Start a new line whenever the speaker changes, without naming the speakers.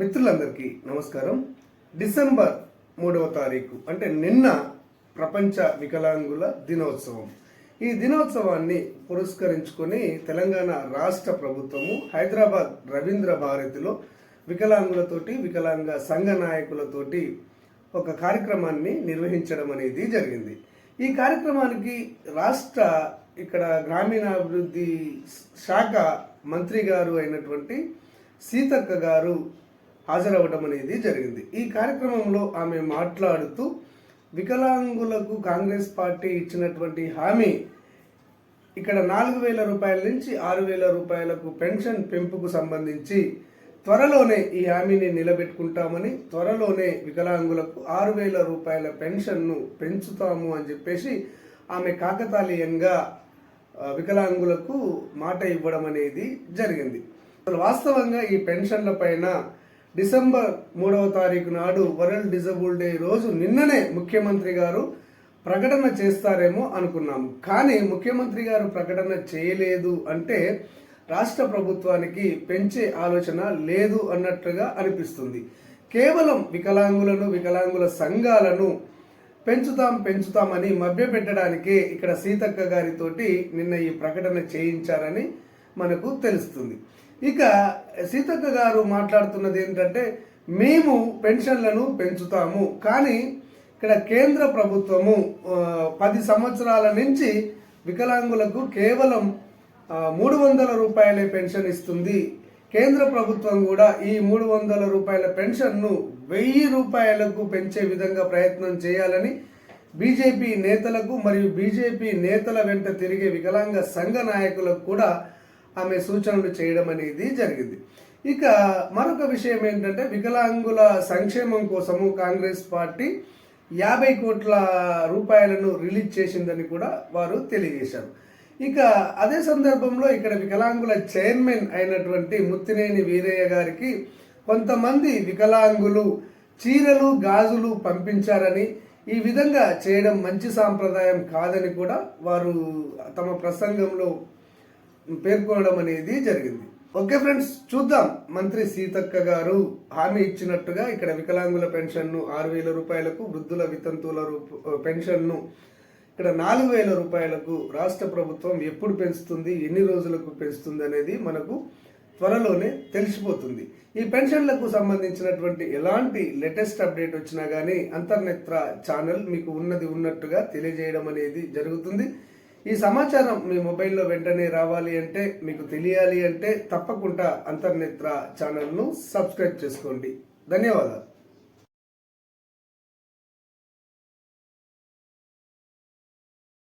మిత్రులందరికీ నమస్కారం. డిసెంబర్ మూడవ తారీఖు అంటే నిన్న ప్రపంచ వికలాంగుల దినోత్సవం. ఈ దినోత్సవాన్ని పురస్కరించుకొని తెలంగాణ రాష్ట్ర ప్రభుత్వము హైదరాబాద్ రవీంద్ర భారతిలో వికలాంగులతోటి వికలాంగ సంఘ నాయకులతోటి ఒక కార్యక్రమాన్ని నిర్వహించడం అనేది జరిగింది. ఈ కార్యక్రమానికి రాష్ట్ర ఇక్కడ గ్రామీణాభివృద్ధి శాఖ మంత్రి గారు అయినటువంటి సీతక్క గారు హాజరవ్వడం అనేది జరిగింది. ఈ కార్యక్రమంలో ఆమె మాట్లాడుతూ వికలాంగులకు కాంగ్రెస్ పార్టీ ఇచ్చినటువంటి హామీ ఇక్కడ నాలుగు వేల రూపాయల నుంచి ఆరు వేల రూపాయలకు పెన్షన్ పెంపుకు సంబంధించి త్వరలోనే ఈ హామీని నిలబెట్టుకుంటామని త్వరలోనే వికలాంగులకు ఆరు వేల రూపాయల పెన్షన్ను పెంచుతాము అని చెప్పేసి ఆమె కాకతాళీయంగా వికలాంగులకు మాట ఇవ్వడం అనేది జరిగింది. అసలు వాస్తవంగా ఈ పెన్షన్ల పైన డిసెంబర్ మూడవ తారీఖు నాడు వరల్డ్ డిజబుల్ డే రోజు నిన్ననే ముఖ్యమంత్రి గారు ప్రకటన చేస్తారేమో అనుకున్నాము. కానీ ముఖ్యమంత్రి గారు ప్రకటన చేయలేదు అంటే రాష్ట్ర ప్రభుత్వానికి పెంచే ఆలోచన లేదు అన్నట్లుగా అనిపిస్తుంది. కేవలం వికలాంగులను వికలాంగుల సంఘాలను పెంచుతాం పెంచుతామని మభ్యపెట్టడానికే ఇక్కడ సీతక్క గారితోటి నిన్న ఈ ప్రకటన చేయించారని మనకు తెలుస్తుంది. ఇక సీతక్క గారు మాట్లాడుతున్నది ఏంటంటే మేము పెన్షన్లను పెంచుతాము కానీ ఇక్కడ కేంద్ర ప్రభుత్వము పది సంవత్సరాల నుంచి వికలాంగులకు కేవలం మూడు వందల రూపాయలే పెన్షన్ ఇస్తుంది. కేంద్ర ప్రభుత్వం కూడా ఈ మూడు వందల రూపాయల పెన్షన్ను వెయ్యి రూపాయలకు పెంచే విధంగా ప్రయత్నం చేయాలని బీజేపీ నేతలకు మరియు బీజేపీ నేతల వెంట తిరిగే వికలాంగ సంఘ నాయకులకు కూడా ఆమె సూచనలు చేయడం అనేది జరిగింది. ఇక మరొక విషయం ఏంటంటే వికలాంగుల సంక్షేమం కోసము కాంగ్రెస్ పార్టీ యాభై కోట్ల రూపాయలను రిలీజ్ చేసిందని కూడా వారు తెలియజేశారు. ఇక అదే సందర్భంలో ఇక్కడ వికలాంగుల చైర్మన్ అయినటువంటి ముత్తినేని వీరయ్య గారికి కొంతమంది వికలాంగులు చీరలు గాజులు పంపించారని ఈ విధంగా చేయడం మంచి సాంప్రదాయం కాదని కూడా వారు తమ ప్రసంగంలో పేర్కొనడం అనేది జరిగింది. ఓకే ఫ్రెండ్స్ చూద్దాం. మంత్రి సీతక్క గారు హామీ ఇచ్చినట్టుగా ఇక్కడ వికలాంగుల పెన్షన్ను ఆరు వేల రూపాయలకు వృద్ధుల వితంతువుల రూప పెన్షన్ను ఇక్కడ నాలుగు వేల రూపాయలకు రాష్ట్ర ప్రభుత్వం ఎప్పుడు పెంచుతుంది ఎన్ని రోజులకు పెంచుతుంది అనేది మనకు త్వరలోనే తెలిసిపోతుంది. ఈ పెన్షన్లకు సంబంధించినటువంటి ఎలాంటి లేటెస్ట్ అప్డేట్ వచ్చినా కానీ అంతర్నేత్ర ఛానల్ మీకు ఉన్నది ఉన్నట్టుగా తెలియజేయడం అనేది జరుగుతుంది. ఈ సమాచారం మీ మొబైల్లో వెంటనే రావాలి అంటే మీకు తెలియాలి అంటే తప్పకుండా అంతర్నేత్ర ఛానల్ను సబ్స్క్రైబ్ చేసుకోండి. ధన్యవాదాలు.